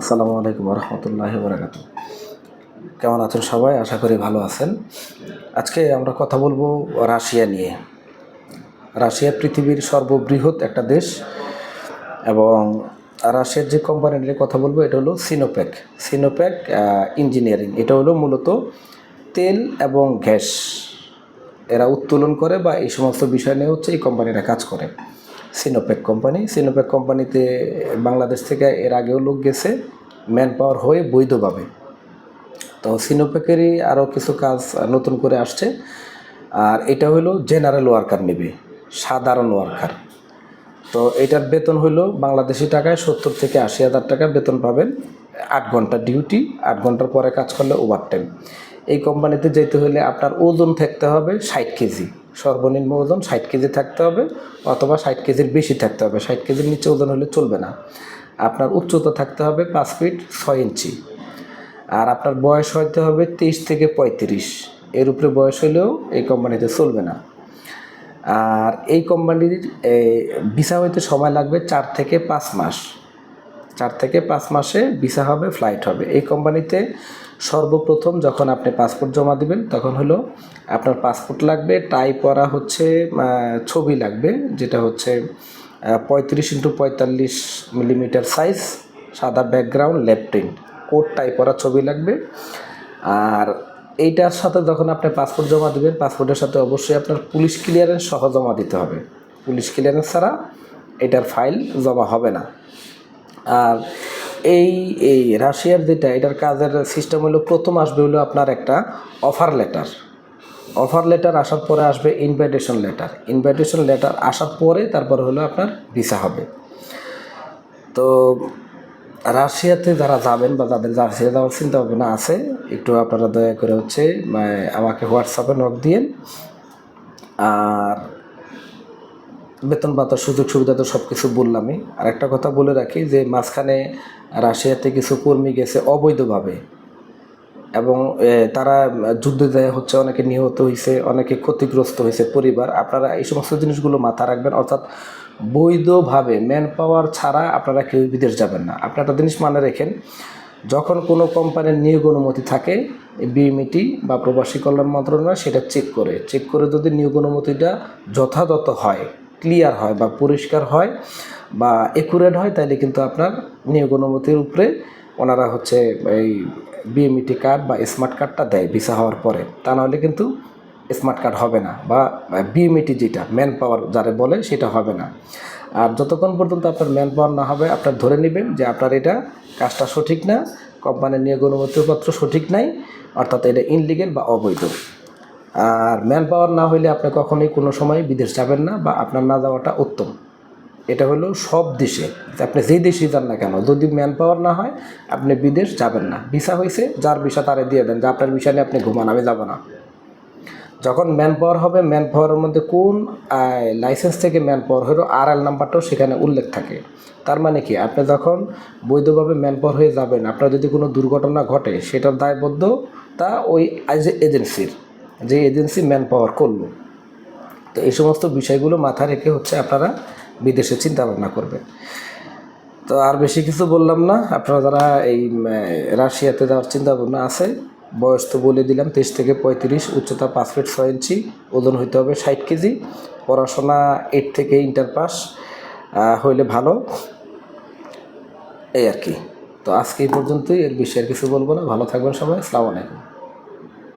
আসসালামু আলাইকুম রহমতুল্লাহ বরাকাত কেমন আছেন সবাই? আশা করি ভালো আছেন। আজকে আমরা কথা বলব রাশিয়া নিয়ে। রাশিয়া পৃথিবীর সর্ববৃহৎ একটা দেশ এবং রাশিয়ার যে কোম্পানি নিয়ে কথা বলব, এটা হলো সিনোপ্যাক সিনোপ্যাক ইঞ্জিনিয়ারিং এটা হলো মূলত তেল এবং গ্যাস। এরা উত্তোলন করে বা এই সমস্ত বিষয় নিয়ে হচ্ছে এই কোম্পানিটা কাজ করে। সিনোপ্যাক কোম্পানি সিনোপ্যাক কোম্পানিতে বাংলাদেশ থেকে এর আগেও লোক গেছে ম্যান পাওয়ার হয়ে বৈধভাবে। তো সিনোপ্যাকেরই আরও কিছু কাজ নতুন করে আসছে। আর এটা হলো জেনারেল ওয়ার্কার নেবে, সাধারণ ওয়ার্কার তো এটার বেতন হলো বাংলাদেশি টাকায় সত্তর থেকে আশি হাজার টাকা বেতন পাবেন। আট ঘণ্টা ডিউটি আট ঘণ্টার পরে কাজ করলে ওভার টাইম এই কোম্পানিতে যেতে হলে আপনার ওজন থাকতে হবে ষাট কেজি। সর্বনিম্ন ওজন ষাট কেজি থাকতে হবে অথবা ষাট কেজির বেশি থাকতে হবে। ষাট কেজির নিচে ওজন হলে চলবে না। আপনার উচ্চতা থাকতে হবে পাঁচ ফিট ছয় ইঞ্চি। আর আপনার বয়স হইতে হবে তেইশ থেকে পঁয়ত্রিশ। এর উপরে বয়স হলেও এই কোম্পানিতে চলবে না। আর এই কোম্পানির ভিসা হইতে সময় লাগবে চার থেকে পাঁচ মাস। চার থেকে পাঁচ মাসে ভিসা হবে, ফ্লাইট হবে। এই কোম্পানিতে সর্বপ্রথম যখন আপনি পাসপোর্ট জমা দিবেন, তখন হলো আপনার পাসপোর্ট লাগবে, টাই পরা হচ্ছে ছবি লাগবে, যেটা হচ্ছে পঁয়ত্রিশ ইন্টু পঁয়তাল্লিশ মিলিমিটার সাইজ, সাদা background, left print. Coat, tie পরা ছবি লাগবে। আর এইটার সাথে যখন আপনি পাসপোর্ট জমা দেবেন, পাসপোর্টের সাথে অবশ্যই আপনার পুলিশ ক্লিয়ারেন্স সহ জমা দিতে হবে। পুলিশ ক্লিয়ারেন্স ছাড়া এটার ফাইল জমা হবে না। আর এই এই রাশিয়ার যেটা এটার কাজের সিস্টেম হলো প্রথম আসবে হলো আপনার একটা অফার লেটার অফার লেটার আসার পরে আসবে ইনভাইটেশন লেটার ইনভাইটেশন লেটার আসার পরে তারপরে হলো আপনার ভিসা হবে। তো রাশিয়াতে যারা যাবেন বা যাদের রাশিয়া যাওয়ার চিন্তা ভাবনা আছে একটু আপনারা দয়া করে হচ্ছে আহ, আমাকে হোয়াটসঅ্যাপে নক দিয়েন। আর বেতন ভাতার সুযোগ সুবিধা তো সব কিছু বললামই। আর একটা কথা বলে রাখি যে মাঝখানে রাশিয়াতে কিছু কর্মী গেছে অবৈধভাবে এবং তারা যুদ্ধে যায় হচ্ছে, অনেকে নিহত হয়েছে অনেকে ক্ষতিগ্রস্ত হয়েছে পরিবার। আপনারা এই সমস্ত জিনিসগুলো মাথা রাখবেন, অর্থাৎ বৈধভাবে ম্যান পাওয়ার ছাড়া আপনারা কেউ বিদেশ যাবেন না। আপনি একটা জিনিস মানে রেখেন, যখন কোনো কোম্পানির নিয়োগ অনুমতি থাকে, বিএমইটি বা প্রবাসী কল্যাণ মন্ত্রণালয় সেটা চেক করে। চেক করে যদি নিয়োগ অনুমতিটা যথাযথ হয় ক্লিয়ার হয় বা পরিষ্কার হয় বা একুরেট হয় তাহলে কিন্তু আপনার নিয়োগ অনুমতির উপরে ওনারা হচ্ছে এই বিএমইটি কার্ড বা স্মার্ট কার্ডটা দেয় ভিসা হওয়ার পরে। তা নাহলে কিন্তু স্মার্ট কার্ড হবে না বা বিএমইটি যেটা ম্যান পাওয়ার যারা বলে সেটা হবে না। আর যতক্ষণ পর্যন্ত আপনার ম্যান পাওয়ার না হবে, আপনার ধরে নেবেন যে আপনার এটা কাজটা সঠিক না কোম্পানির নিয়োগ অনুমতিপত্র সঠিক নাই, অর্থাৎ এটা ইনলিগেল বা অবৈধ। আর ম্যান পাওয়ার না হইলে আপনি কখনোই কোনো সময় বিদেশ যাবেন না বা আপনার না যাওয়াটা উত্তম। এটা হলো সব দেশে। আপনি যেই দেশেই যান না কেন, যদি ম্যান পাওয়ার না হয়, আপনি বিদেশ যাবেন না। ভিসা হয়েছে যার ভিসা তারে দিয়ে দেন, যে আপনার ভিসা নিয়ে আপনি ঘুমান, আমি যাব না। যখন ম্যান পাওয়ার হবে ম্যান পাওয়ারের মধ্যে কোন লাইসেন্স থেকে ম্যান পাওয়ার হলো আর এল নাম্বারটাও সেখানে উল্লেখ থাকে। তার মানে কি? আপনি যখন বৈধভাবে ম্যান পাওয়ার হয়ে যাবেন, আপনার যদি কোনো দুর্ঘটনা ঘটে, সেটার দায়বদ্ধ তা ওই এজেন্সির যে এজেন্সি ম্যান পাওয়ার করল। তো এই সমস্ত বিষয়গুলো মাথা রেখে হচ্ছে আপনারা বিদেশে চিন্তা ভাবনা করবেন। তো আর বেশি কিছু বললাম না। আপনারা যারা এই রাশিয়াতে যাওয়ার চিন্তা ভাবনা আছে, বয়স তো বলে দিলাম, তেইশ থেকে পঁয়ত্রিশ, উচ্চতা পাঁচ ফিট ছয় ইঞ্চি, ওজন হইতে হবে ষাট কেজি, পড়াশোনা এইট থেকে ইন্টার পাস হইলে ভালো। এই আর কি। তো আজকে এই পর্যন্তই, এর বিষয়ে আর কিছু বলব না। ভালো থাকবেন সবাই। আসসালামু আলাইকুম।